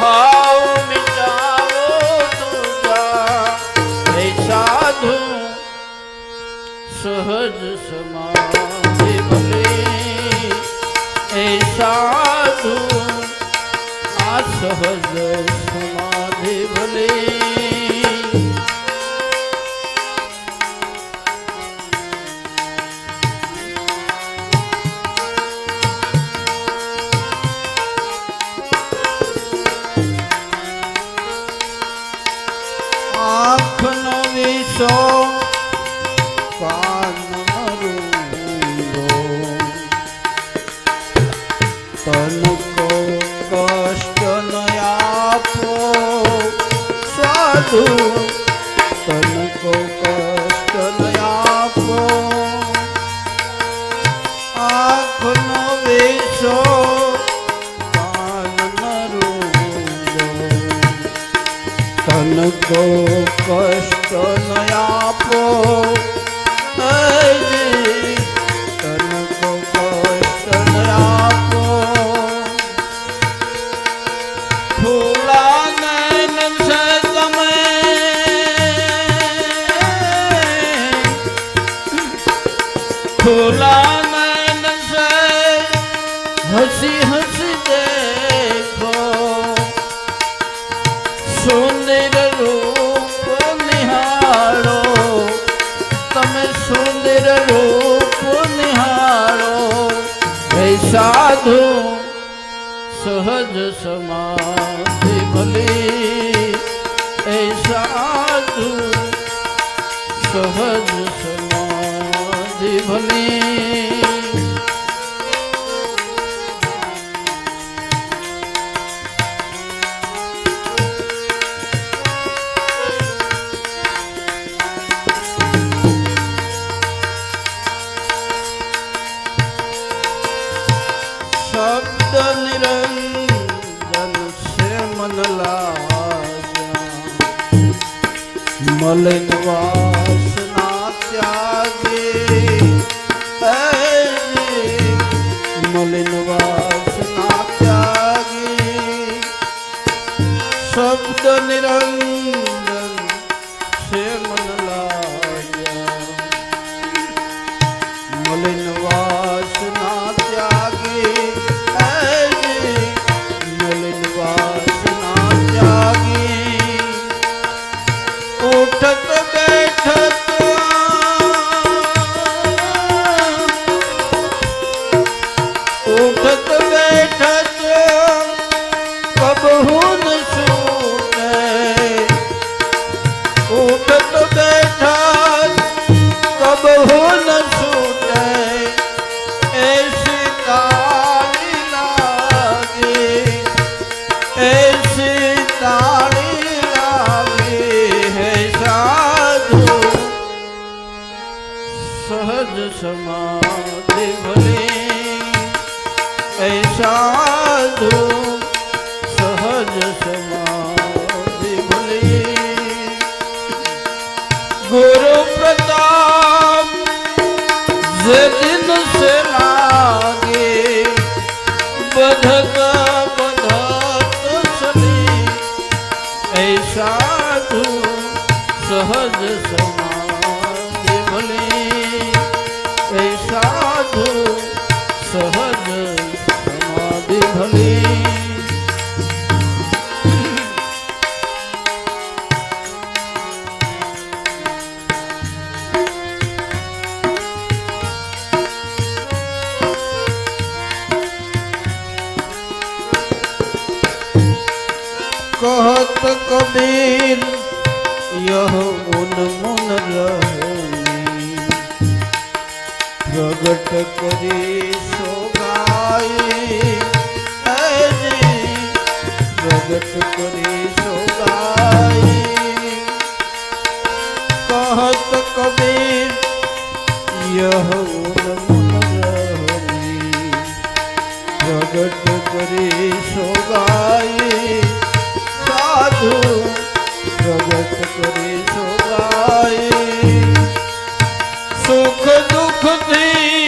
Oh. આંખનો કાનનો રૂંગો તનકો કષ્ટ ન તનકો કષ્ટ ન આપો સાધુ સહજ સમાધિ ભલી. એ સાધુ સહજ સમાધિ ભલી. લાગ્યા મલિન વાસના ત્યાગે મલિન વાસના ત્યાગે શબ્દ નિરંજન છે મન લાગ્યા મલિન વાસના समाधि भले ऐसा दो सहज समाधि भले गुरु प्रताप जिन से लागे बधक बधत सने, ऐसा सहज समाधि उन मुन रहनी प्रगट करी सो ऐ જગત કરી શોભાઈ કહત કબીર યહ જગત કરી શોભાઈ સાધુ જગત કરી શોભાઈ સુખ દુઃખથી